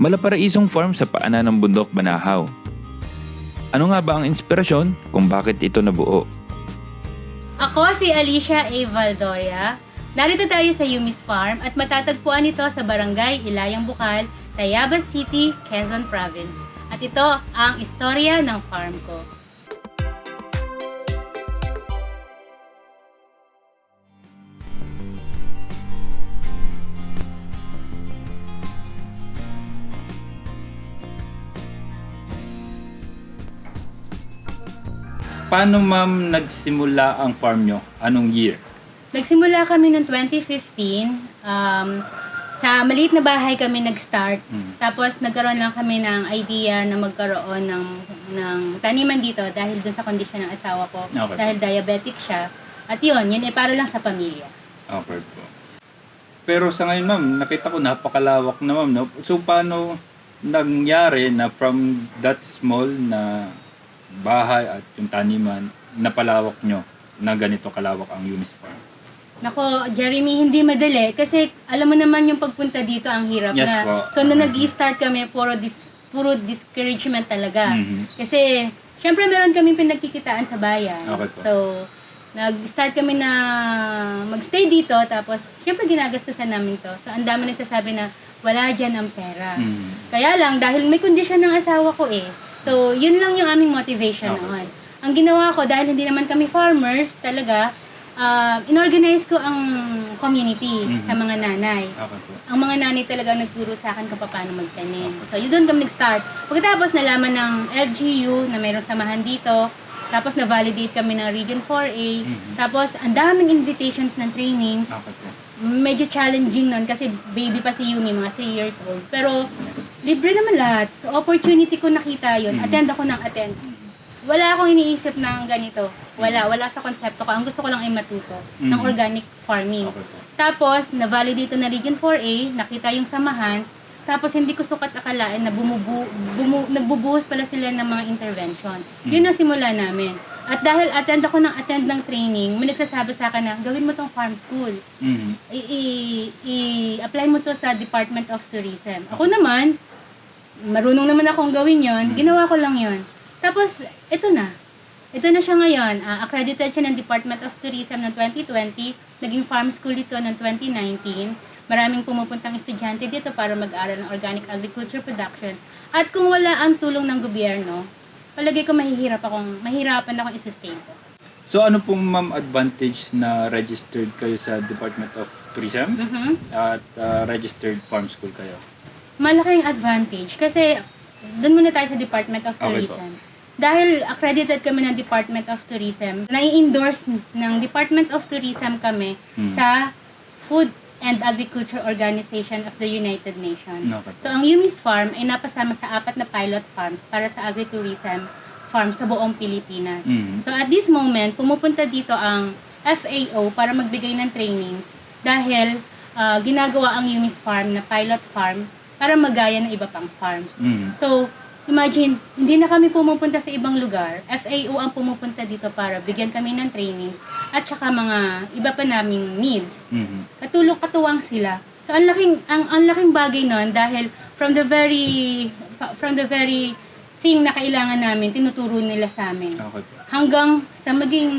Malaparaisong farm sa paanan ng bundok Banahaw. Ano nga ba ang inspirasyon kung bakit ito nabuo? Ako si Alicia A. Valdoria. Narito tayo sa Yumis Farm at matatagpuan ito sa Barangay Ilayang Bukal, Tayabas City, Quezon Province. At ito ang istorya ng farm ko. Paano ma'am nagsimula ang farm nyo? Anong year? Nagsimula kami noong 2015. Um, sa maliit na bahay kami nag-start. Mm. Tapos nagkaroon lang kami ng idea na magkaroon ng, ng taniman dito dahil dun sa kondisyon ng asawa ko. Okay. Dahil diabetic siya. At yun, yun eh para lang sa pamilya. Okay po. Pero sa ngayon ma'am, nakita ko napakalawak na ma'am. No? So paano nangyari na from that small na bahay at yung taniman, napalawak nyo na ganito kalawak ang Yumis Farm? Nako, Jeremy, hindi madali. Kasi alam mo naman yung pagpunta dito, ang hirap Yes na. po. So, nung nag start kami, puro, dis, puro discouragement talaga. Mhm. Kasi, syempre meron kaming pinagkikitaan sa bayan. Okay po. So, nag-start kami na magstay dito, tapos, syempre ginagastusan namin to. So, ang dami nagsasabi na, wala dyan ang pera. Mhm. Kaya lang, dahil may kondisyon ng asawa ko eh. So, yun lang yung aming motivation Okay. noon. Ang ginawa ko, dahil hindi naman kami farmers talaga, ah, inorganize ko ang community Mhm. sa mga nanay. Okay. Ang mga nanay talaga nagturo sa akin kung paano magtanim. So, yun doon kami nag-start. Pagkatapos, nalaman ng LGU na mayroong samahan dito. Tapos, na-validate kami ng Region 4A. Mhm. Tapos, ang daming invitations ng trainings Okay medyo challenging nun kasi baby pa si Yumi, mga 3 years old. Pero libre naman lahat. So opportunity ko nakita yun. Mhm. Attend ako ng attend. Wala akong iniisip na ganito. Wala, wala sa konsepto ko. Ang gusto ko lang ay matuto ng Mhm. organic farming. Okay po. Tapos, na-validate na Region 4A, nakita yung samahan, tapos hindi ko sukat akalain na bumubu, bumu, nagbubuhos pala sila ng mga intervention. Yun ang simula namin. At dahil attend ako ng attend ng training, may nagsasabi sa akin na, gawin mo tong farm school Mhm. i- i- i-apply mo to sa Department of Tourism. Ako naman, marunong naman akong gawin yon ginawa ko lang yon Tapos, ito na. Ito na siya ngayon. Ah, accredited siya ng Department of Tourism ng 2020. Naging farm school ito ng 2019. Maraming pumupuntang estudyante dito para mag-aral ng organic agriculture production. At kung wala ang tulong ng gobyerno, palagay ko mahihirap akong, mahirapan akong i-sustain ko. So ano pong ma'am advantage na registered kayo sa Department of Tourism Mhm. at uh, registered farm school kayo? malaking advantage kasi doon muna tayo sa Department of Okay po. Tourism. Dahil accredited kami ng Department of Tourism, nai-endorse ng Department of Tourism kami Hmm. sa Food and Agriculture Organization of the United Nations. Okay. So ang Yumis Farm ay napasama sa apat na pilot farms para sa agritourism farms sa buong Pilipinas. Mhm. So at this moment, pumupunta dito ang FAO para magbigay ng trainings dahil ah, ginagawa ang Yumis Farm na pilot farm para magaya ng iba pang farms. Mhm. So, imagine, hindi na kami pumupunta sa ibang lugar. FAO ang pumupunta dito para bigyan kami ng trainings at saka mga iba pa naming needs. Mhm. Katulong katuwang sila. So, ang laking, ang, ang laking bagay nun dahil from the very, from the very thing na kailangan namin, tinuturo nila sa amin Okay hanggang sa maging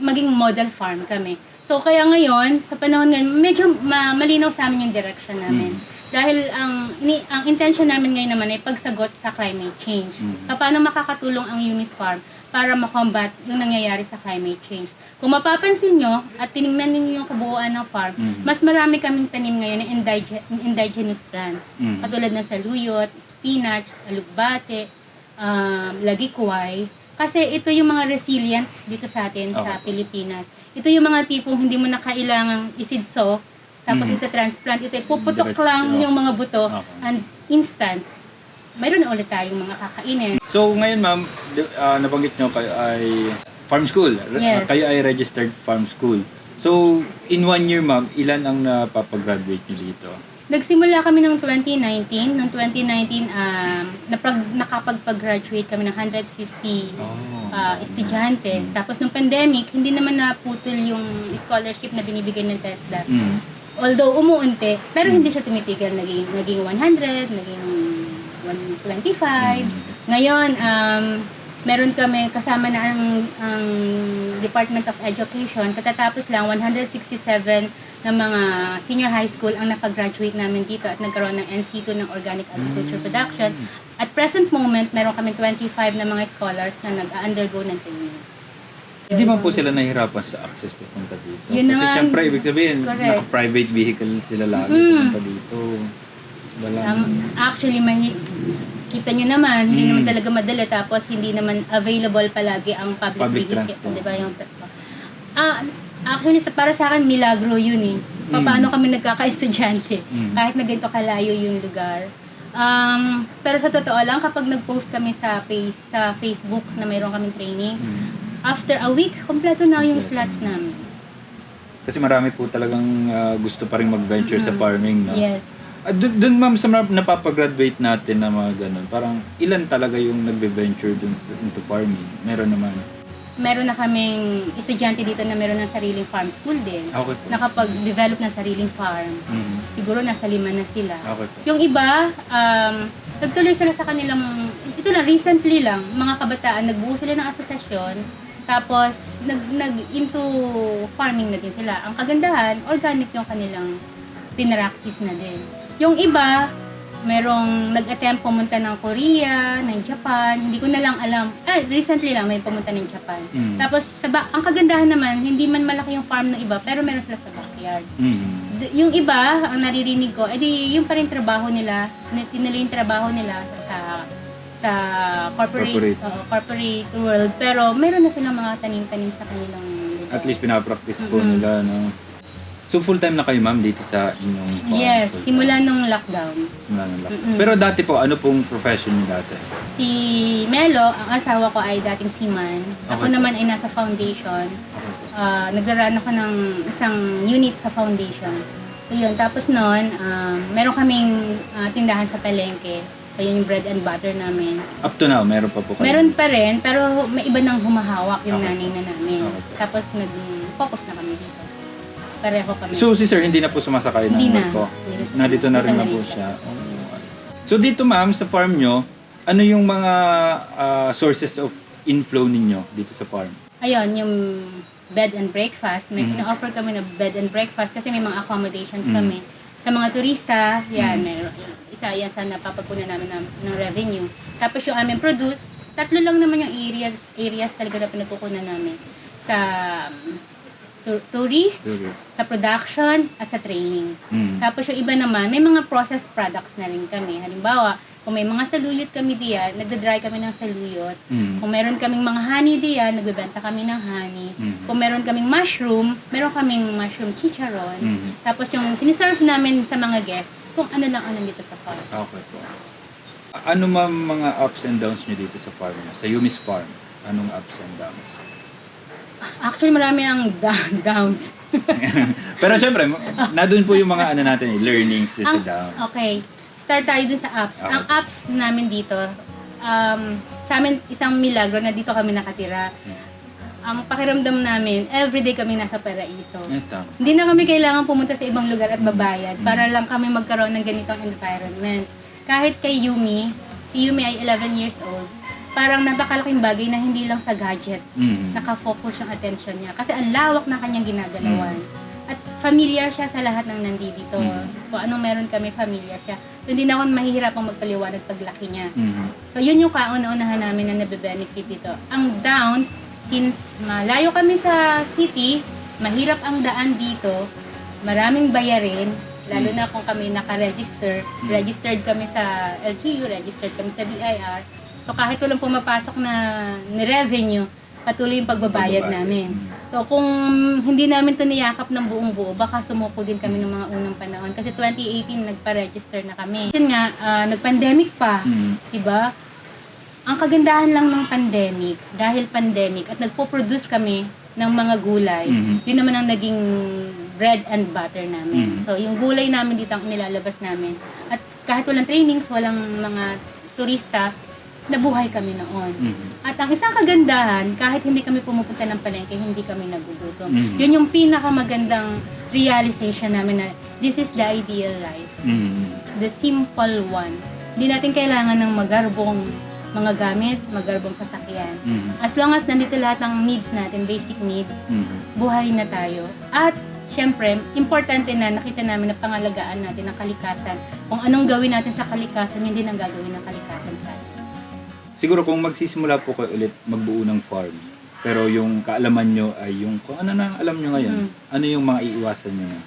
maging model farm kami. So kaya ngayon, sa panahon ngayon, medyo ma- malinaw sa amin yung direction namin. Mm. Dahil ang ini, ang intention namin ngayon naman ay pagsagot sa climate change. Mm. Paano makakatulong ang Unis Farm para makombat yung nangyayari sa climate change. Kung mapapansin nyo at tinignan ninyo yung kabuuan ng farm, Mm. mas marami kaming tanim ngayon ng indige- indigenous plants. Mm. Katulad ng saluyot, spinach, alugbate, um, lagikuay. Kasi ito yung mga resilient dito sa atin sa Okay. Pilipinas. Ito yung mga tipong hindi mo na kailangang isidso, tapos Mhm. ita-transplant. Ito, puputok lang yung mga buto Okay. and instant. Mayroon na ulit tayong mga kakainin. So ngayon ma'am, ah, nabanggit nyo kayo ay farm school. Yes. kayo ay registered farm school. So in one year ma'am, ilan ang napapagraduate nyo dito? Nagsimula kami ng 2019. Noong 2019, um, napag, nakapagpag-graduate kami ng 150 Oh. ah, estudyante. Mm. Tapos nung pandemic, hindi naman naputol yung scholarship na binibigay ng TESDA. Mm. although umuunti, pero hindi siya tumitigil. Naging, naging 100, naging 125. Ngayon, um, meron kami kasama na ang, ang Department of Education. Katatapos lang, 167 ng mga senior high school ang napag-graduate namin dito at nagkaroon ng NC2 ng Organic Agriculture Production. At present moment, meron kami 25 na mga scholars na nag-undergo ng training. Hindi man po sila nahihirapan sa access papunta dito. Yun na Kasi nga. syempre, ibig sabihin, Correct. naka-private vehicle sila lagi Mm. papunta dito. Wala. Um, actually, mahi kita nyo naman, hindi Mm. naman talaga madali tapos hindi naman available palagi ang public, Public transport. di ba yung Ah, actually sa para sa akin milagro yun eh. Mm. Paano kami nagkaka-estudyante Mm. kahit na ganito kalayo yung lugar. Um, pero sa totoo lang kapag nag-post kami sa face sa Facebook na mayroon kaming training, Mm. after a week kompleto na yung slots namin. Kasi marami po talagang ah, gusto pa rin mag-venture sa Mhm. farming. No? Yes. Ah, dun, dun ma'am, sa mga napapagraduate natin na mga ganun, parang ilan talaga yung nagbe-venture dun sa, into farming? Meron naman. Meron na kaming estudyante dito na meron ng sariling farm school din. Okay po. Nakapag-develop ng sariling farm. Mhm. siguro nasa lima na sila. Okay po. Yung iba, um, nagtuloy sila sa kanilang, ito lang, recently lang, mga kabataan, nagbuo sila ng asosasyon, tapos nag, nag into farming na din sila. Ang kagandahan, organic yung kanilang pinractice na din. Yung iba, merong nag-attempt pumunta ng Korea, ng Japan, hindi ko na lang alam. Ah, recently lang may pumunta ng Japan. Mm. Tapos, sa ba- ang kagandahan naman, hindi man malaki yung farm ng iba, pero meron sila sa backyard. Mhm. D- yung iba, ang naririnig ko, edi yung pa rin trabaho nila, tinuloy yung trabaho nila sa sa corporate Corporate. oo, corporate world pero meron na silang mga tanim-tanim sa kanilang. At least pinapractice po Mhm. nila, no? So full-time na kayo ma'am dito sa inyong farm? Yes, Full-time. simula nung lockdown. Simula ng lockdown. Mm-mm. Pero dati po, ano pong profession niyo dati? Si Melo, ang asawa ko ay dating seaman. Ako Okay. naman ay nasa foundation. Okay po. Ah, nagra-run ako ng isang unit sa foundation. So yun, tapos noon, um, meron kaming ah, tindahan sa palengke. So yun yung bread and butter namin. Up to now, meron pa po kayo? Meron pa rin, pero may iba nang humahawak yung Okay. nanay na namin. Okay. Tapos nag-focus na kami dito. Pareho kami. So si sir, hindi na po sumasakay ng Hindi na. barko? Hindi. Nandito na rin Dito na na po siya. Oh, so dito ma'am, sa farm nyo, ano yung mga ah, sources of inflow ninyo dito sa farm? Ayun, yung bed and breakfast. May Mhm. offer kami na bed and breakfast kasi may mga accommodations Mhm. kami. Sa mga turista, yan, Mhm. meron, isa yan sa napapagkunan namin ng, ng revenue. Tapos yung aming produce, tatlo lang naman yung areas, areas talaga na pinagkukunan namin. Sa um, tu- tourist, Tourist. sa production, at sa training. Mm. Tapos yung iba naman, may mga processed products na rin kami. Halimbawa, kung may mga saluyot kami diyan, nagda-dry kami ng saluyot. Mm. Kung meron kaming mga honey diyan, nagbebenta kami ng honey. Mhm. Kung meron kaming mushroom, meron kaming mushroom chicharon. Mhm. Tapos yung siniserve namin sa mga guests, kung ano lang ang nandito sa farm. Okay po. A- Ano ma'am mga ups and downs nyo dito sa farm nyo? Sa Yumi's Farm, anong ups and downs? Actually, marami ang da- downs. Pero syempre, na doon po yung mga ano natin, eh, learnings, this Ang- and downs. Okay. Start tayo dun sa apps. Okay. Ang apps namin dito, um, sa amin isang milagro na dito kami nakatira. Ang pakiramdam namin, everyday kami nasa paraiso. Ito. Hindi na kami kailangan pumunta sa ibang lugar at babayad para lang kami magkaroon ng ganitong environment. Kahit kay Yumi, si Yumi ay 11 years old, parang napakalaking bagay na hindi lang sa gadget Mm. nakafocus yung attention niya. Kasi ang lawak ng kanyang ginagalawan. Mm. At familiar siya sa lahat ng nandito. Mm. Kung anong meron kami, familiar siya. So, hindi na ako mahihirapang magpaliwanag paglaki niya. Mm. So, yun yung kauna-unahan namin na nabe-benefit dito. Ang downs, since malayo kami sa city, mahirap ang daan dito, maraming bayarin, lalo na kung kami naka-register. Mm. Registered kami sa LGU, registered kami sa BIR. So, kahit walang pumapasok na ni revenue, patuloy yung pagbabayad namin. Mm. So, kung hindi namin ito niyakap ng buong buo, baka sumuko din kami ng mga unang panahon. Kasi 2018, nagpa-register na kami. Yun nga, ah, nag-pandemic pa. Mm. Diba? Ang kagandahan lang ng pandemic, dahil pandemic, at nagpo-produce kami ng mga gulay, Mhm. yun naman ang naging bread and butter namin. Mhm. So, yung gulay namin dito ang nilalabas namin. At kahit walang trainings, walang mga turista, nabuhay kami noon. Mm. At ang isang kagandahan, kahit hindi kami pumupunta ng palengke, hindi kami nagugutom. Mhm. Yun yung pinakamagandang realization namin na this is the ideal life. Mm. The simple one. Hindi natin kailangan ng magarbong mga gamit, magarbong sasakyan. Mm. As long as nandito lahat ng needs natin, basic needs, Mm. buhay na tayo. At syempre, importante na nakita namin na pangalagaan natin ang kalikasan. Kung anong gawin natin sa kalikasan, hindi nang gagawin ng kalikasan sa atin. Siguro kung magsisimula po kayo ulit magbuo ng farm, pero yung kaalaman nyo ay yung kung ano na alam nyo ngayon, Mm. ano yung mga iiwasan nyo na?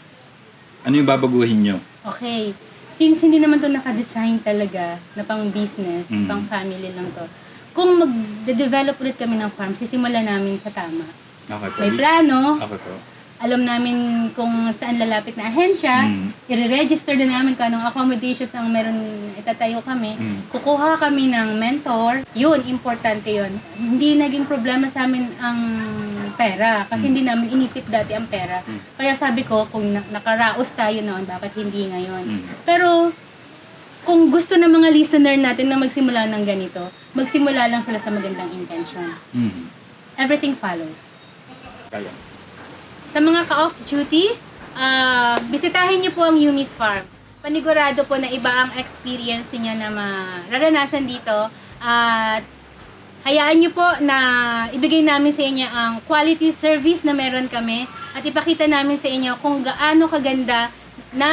Ano yung babaguhin nyo? Okay. Since hindi naman to naka-design talaga na pang business, Mm. pang family lang to. Kung mag-develop ulit kami ng farm, sisimula namin sa tama. Okay po. May plano, Okay po. Alam namin kung saan lalapit na ahensya, Mm. i-register na namin kung anong accommodations ang meron itatayo kami. Mm. Kukuha kami ng mentor. Yun, importante yun. Hindi naging problema sa amin ang pera. Kasi Mm. hindi namin inisip dati ang pera. Mm. Kaya sabi ko, kung na- nakaraos tayo noon, bakit hindi ngayon? Mm. Pero, kung gusto ng mga listener natin na magsimula ng ganito, magsimula lang sila sa magandang intention. Mm. Everything follows. Kaya. Sa mga ka-off duty, ah, bisitahin niyo po ang Yumi's Farm. Panigurado po na iba ang experience niyo na mararanasan dito at hayaan niyo po na ibigay namin sa inyo ang quality service na meron kami at ipakita namin sa inyo kung gaano kaganda na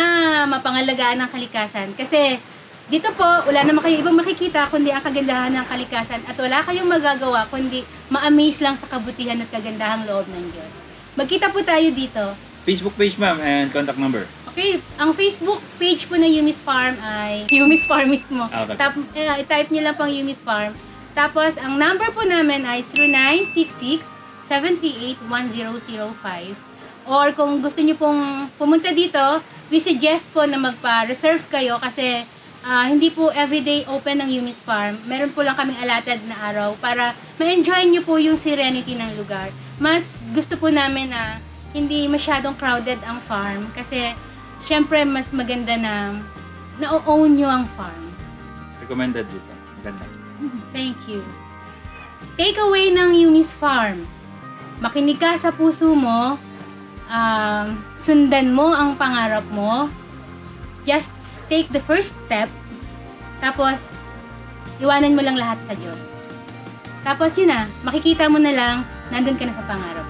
mapangalagaan ng kalikasan. Kasi dito po, wala naman kayo ibang makikita kundi ang kagandahan ng kalikasan at wala kayong magagawa kundi ma-amaze lang sa kabutihan at kagandahang loob ng Diyos. Magkita po tayo dito. Facebook page ma'am and contact number. Okay, ang Facebook page po ng Yumi's Farm ay Yumi's Farm mismo. Okay. Tap, eh, type niyo lang pang Yumi's Farm. Tapos, ang number po namin ay 0966-738-1005. Or kung gusto niyo pong pumunta dito, we suggest po na magpa-reserve kayo kasi ah, hindi po everyday open ng Yumi's Farm. Meron po lang kaming allotted na araw para ma-enjoy niyo po yung serenity ng lugar. Mas gusto po namin na hindi masyadong crowded ang farm kasi syempre mas maganda na na-own nyo ang farm. Recommended dito. Maganda. Thank you. Takeaway ng Yumi's Farm. Makinig ka sa puso mo. Um, sundan mo ang pangarap mo. Just take the first step. Tapos, iwanan mo lang lahat sa Diyos. Tapos yun na, makikita mo na lang, nandun ka na sa pangarap.